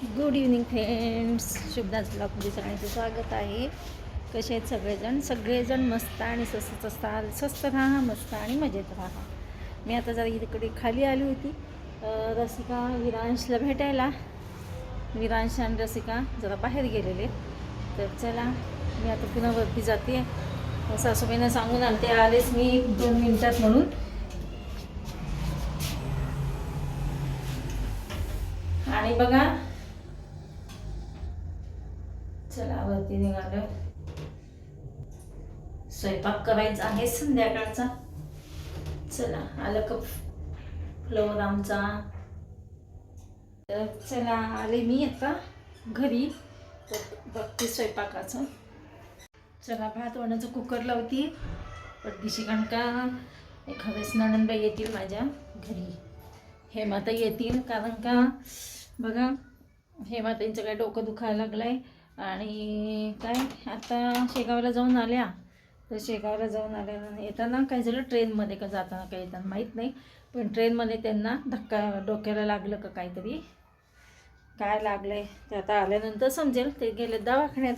Good evening friends शुभदास ब्लॉगमध्ये सगळ्यांचं स्वागत आहे. कसे आहेत सगळेजण? सगळेजण मस्त आणि स्वस्त असाल स्वस्त राहा मस्त आणि मजेत राहा. मी आता जरा इकडे खाली आली होती. रसिका विरांशला भेटायला. विरांश आणि रसिका जरा बाहेर गेलेले. तर चला मी आता पुन्हा वरती जाते. सासूबाईंना सांगून आणते. आलेच मी दोन मिनिटात म्हणून. आणि बघा चला वरती निघालं स्वयंपाक करायचा आहे संध्याकाळचा. चला आलं कप फ्लोअर आमचा? तर चला आले मी आता घरी. बघते स्वयंपाकाचं. चला भात वण्याचं कुकर लावते. पटदिशी कारण का एखाद्याच नणंदबाई येतील माझ्या घरी. हेमाता येतील कारण का? बघा हेमाताईंचं काय डोकं दुखायला लागलं आहे आणि काय आता शेगावला जाऊन आल्या. तर शेगावला जाऊन आल्या येताना काय झालं ट्रेनमध्ये का जाताना काय येताना माहीत नाही. पण ट्रेनमध्ये त्यांना धक्का डोक्याला लागलं का काहीतरी. काय लागलं आहे ते आता आल्यानंतर समजेल. ते गेले दवाखान्यात.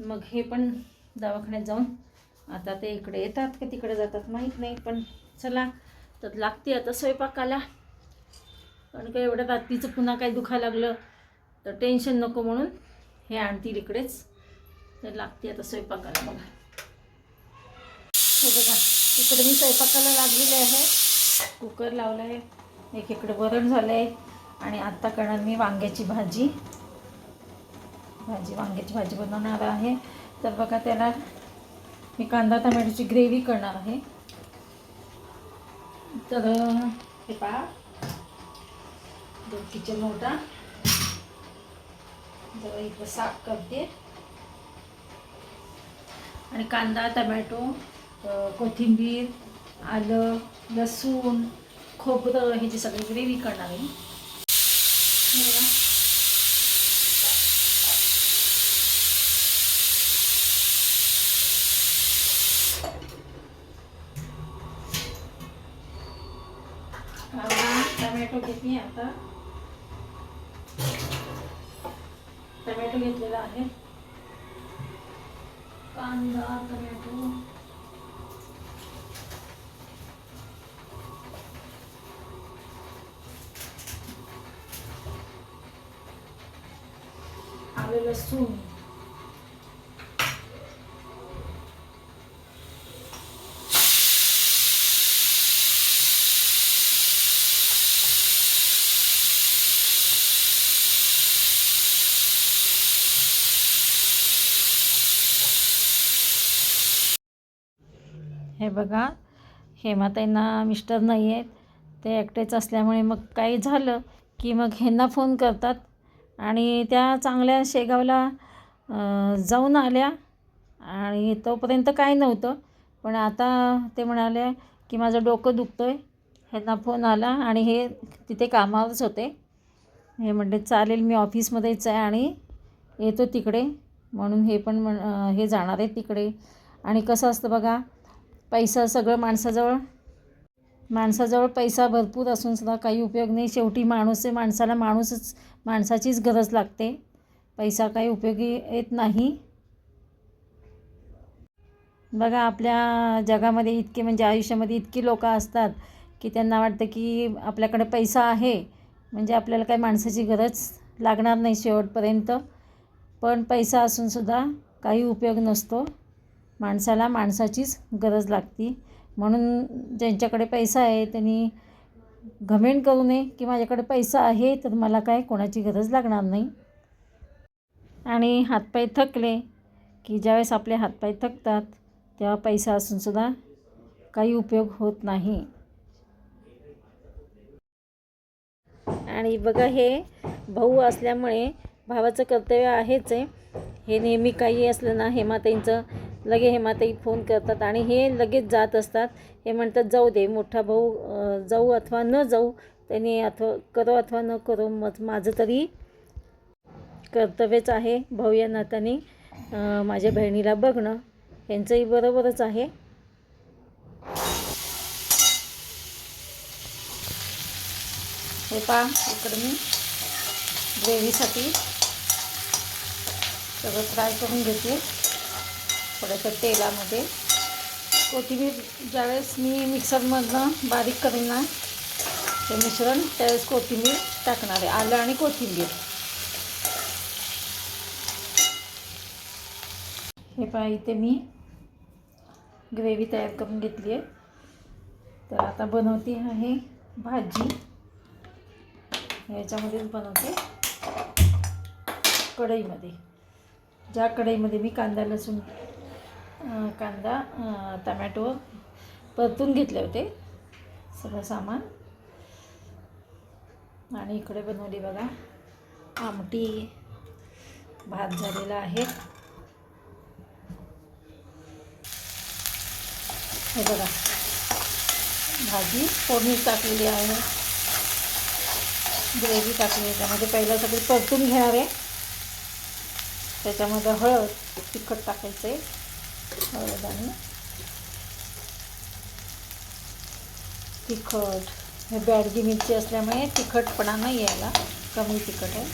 मग हे पण दवाखान्यात जाऊन आता ते इकडे येतात का तिकडे जातात माहीत नाही. पण चला तर लागते आता स्वयंपाकाला. कारण का एवढ्या रात्रीचं पुन्हा काही दुखा लागलं. तर टेन्शन नको म्हणून हे आणतील इकडेच. तर लागते आता स्वयंपाकाला बघा. हे बघा इकडे मी स्वयंपाकाला लागलेले आहे. कुकर लावलं आहे एक इकडे वरण झालं आहे आणि आत्ता करणार मी वांग्याची भाजी. भाजी वांग्याची भाजी बनवणार आहे. तर बघा त्याला मी कांदा टमॅटोची ग्रेव्ही करणार आहे. तर हे पहा. दोन किचन मोठा. जरा इथं साफ करते. आणि कांदा टमॅटो कोथिंबीर आलं लसूण खोबरं ह्याची सगळी ग्रेव्ही करणार आहे. टमॅटो घेतली आता. टोमॅटो घेतलेला आहे. कांदा टमॅटो आलं लसूण. हे बघा हेमाताईंना मिस्टर नाही आहेत. ते एकटेच असल्यामुळे मग काही झालं की मग ह्यांना फोन करतात आणि त्या चांगल्या शेगावला जाऊन आल्या आणि तोपर्यंत काय नव्हतं. पण आता ते म्हणाले की माझं डोकं दुखतं आहे ह्यांना फोन आला आणि हे तिथे कामावरच होते. हे म्हणले चालेल मी ऑफिसमध्येच आहे आणि येतो तिकडे. म्हणून हे पण म्हण हे जाणार आहे तिकडे. आणि कसं असतं बघा पैसा सगळं माणसाजवळ माणसाजवळ पैसा भरपूर असून सुद्धा काही उपयोग नाही. शेवटी माणूस आहे माणसाला माणूसच माणसाचीच गरज लागते. पैसा काही उपयोगी येत नाही. बघा आपल्या जगामध्ये इतके म्हणजे आयुष्यामध्ये इतकी लोकं असतात की त्यांना वाटतं की आपल्याकडे पैसा आहे म्हणजे आपल्याला काही माणसाची गरज लागणार नाही शेवटपर्यंत. पण पैसा असूनसुद्धा काही उपयोग नसतो. माणसाला माणसाचीच गरज लागती. म्हणून ज्यांच्याकडे पैसा आहे त्यांनी घमेंड करू नये की माझ्याकडे पैसा आहे तर मला काय कोणाची गरज लागणार नाही. आणि हातपाय थकले की ज्यावेळेस आपले हातपाय थकतात तेव्हा पैसा असूनसुद्धा काही उपयोग होत नाही. आणि बघा हे भाऊ असल्यामुळे भावाचं कर्तव्य आहेच आहे. हे नेहमी काही असलं ना हेमाताईंचं लगे हेमाताई फोन करतात आणि हे लगेच जात असतात. हे म्हणतात जाऊ दे मोठा भाऊ जाऊ अथवा न जाऊ त्यांनी अथवा करो अथवा न करो म माझं तरी कर्तव्यच आहे भाऊ या नात्याने माझ्या बहिणीला बघणं. यांचंही बरोबरच आहे. हे पहा इकडं मी ग्रेव्हीसाठी सगळं फ्राय करून घेते. थोडंसं तेलामध्ये. कोथिंबीर ज्यावेळेस मी मिक्सरमधनं बारीक करेन ना ते मिश्रण त्यावेळेस कोथिंबीर टाकणार आहे आलं आणि कोथिंबीर. हे पहा इथे मी ग्रेव्ही तयार करून घेतली आहे. तर आता बनवते आहे भाजी. याच्यामध्येच बनवते कढईमध्ये. ज्या कढईमध्ये मी कांदा लसूण कांदा टमॅटो परतून घेतले होते. सगळं सामान. आणि इकडे बनवली बघा आमटी. भात झालेला आहे. हे बघा भाजी फोडणी टाकलेली आहे. ग्रेव्ही टाकली आहे. त्यामध्ये पहिलं सगळी परतून घेणार आहे. त्याच्यामध्ये हळद तिखट टाकायचं आहे हळद तिखट. हे बॅडगी मिरची असल्यामुळे तिखटपणा नाही यायला. कमी तिखट आहे.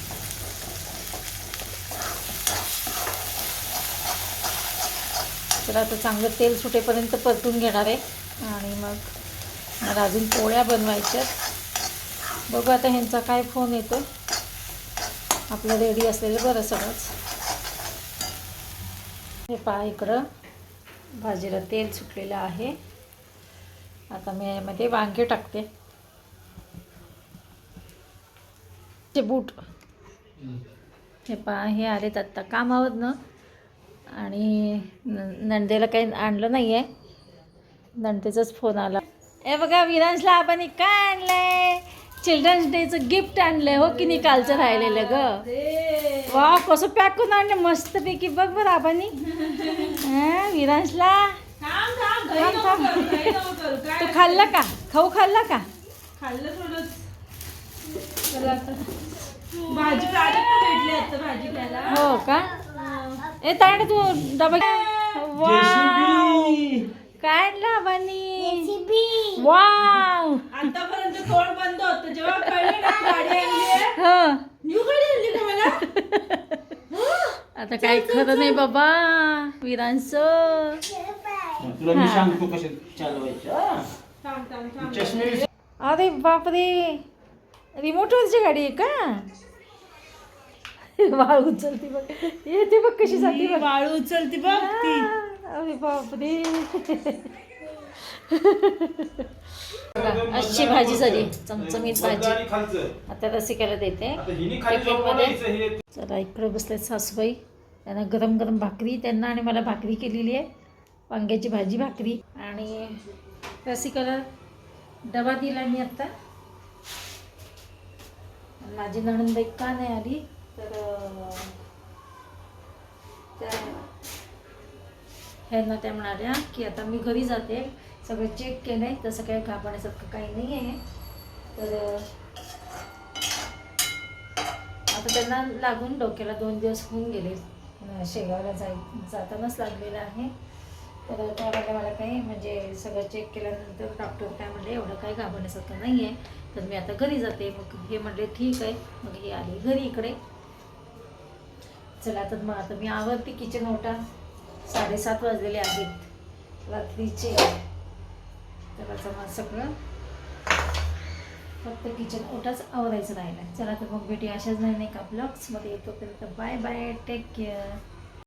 तर आता चांगलं तेल सुटेपर्यंत परतून घेणार आहे. आणि मग मला अजून पोळ्या बनवायच्यात बघू आता ह्यांचा काय फोन येतो आपलं रेडी असलेलं बरं सगळंच. हे पहा इकडं. भाजीला तेल सुटलेलं आहे. आता मी यामध्ये वांगे टाकते. ते बूट. हे पहा हे आलेत आत्ता कामावरनं. आणि न- नंदेला काही आणलं नाही आहे नंदेचाच फोन आला. ए बघा विरांशला आपण काय आहे चिल्ड्रन्स डेचं गिफ्ट आणलंय हो की नाही कालचं राहिलेलं ग? वा कसं पॅक करून आणलं? मस्तपैकी. बघ बरं आपण विरांशला. तू खाल्ला का? खाऊ खाल्ला का? खाल्लं थोडं हो का? ए तांडे तू डबा वाव. काय आणलं आबानी वाव. आतापर्यंत तोंड बंद होतं. जेव्हा कळलं ना गाडी आणली आहे. हं. न्यू गाडी आणली का मला. आता काय खरं नाही बाबा. विरांच तुला मी सांगतो कसे चालवायचं हा? थांब थांब थांब. चष्मे अरे बापरे. रिमोटवरची गाडी आहे का? वाळ उचलती बघ. येते बघ कशी जाते बघ. वाळू उचलती बघ ती. अरे बापरे. अशी भाजी झाली. चमचमीत भाजी. आता रसिकाला देते. टिफिनमध्ये चला इकडे बसलेत सासूबाई. त्यांना गरम गरम भाकरी त्यांना आणि मला भाकरी केलेली आहे. वांग्याची भाजी भाकरी. आणि रसिकाला डबा दिला मी आत्ता माझी नणंदबाई का नाही आली तर त्या ह्यांना त्या म्हणाल्या की आता मी घरी जाते सगळं चेक केलं आहे तसं काही घाबरण्यासारखं काही नाही आहे तर आता त्यांना लागून डोक्याला दोन दिवस होऊन गेले. शेगावला जाय जातानाच लागलेलं आहे. तर त्यामध्ये मला काही म्हणजे सगळं चेक केल्यानंतर डॉक्टर काय म्हणले एवढं काही घाबरण्यासारखं नाही आहे तर मी आता घरी जाते. मग हे म्हणले ठीक आहे. मग ही आली घरी इकडे. चला तर मग आता मी आवडते किचन ओटा साडेसात वाजलेले आहेत. रात्रीचे. तर आता मग सगळं फक्त किचन ओटाच आवरायचं राहिलं चला तर मग भेटी अशाच नाही नाही का ब्लॉग्समध्ये येतो तर बाय बाय टेक केअर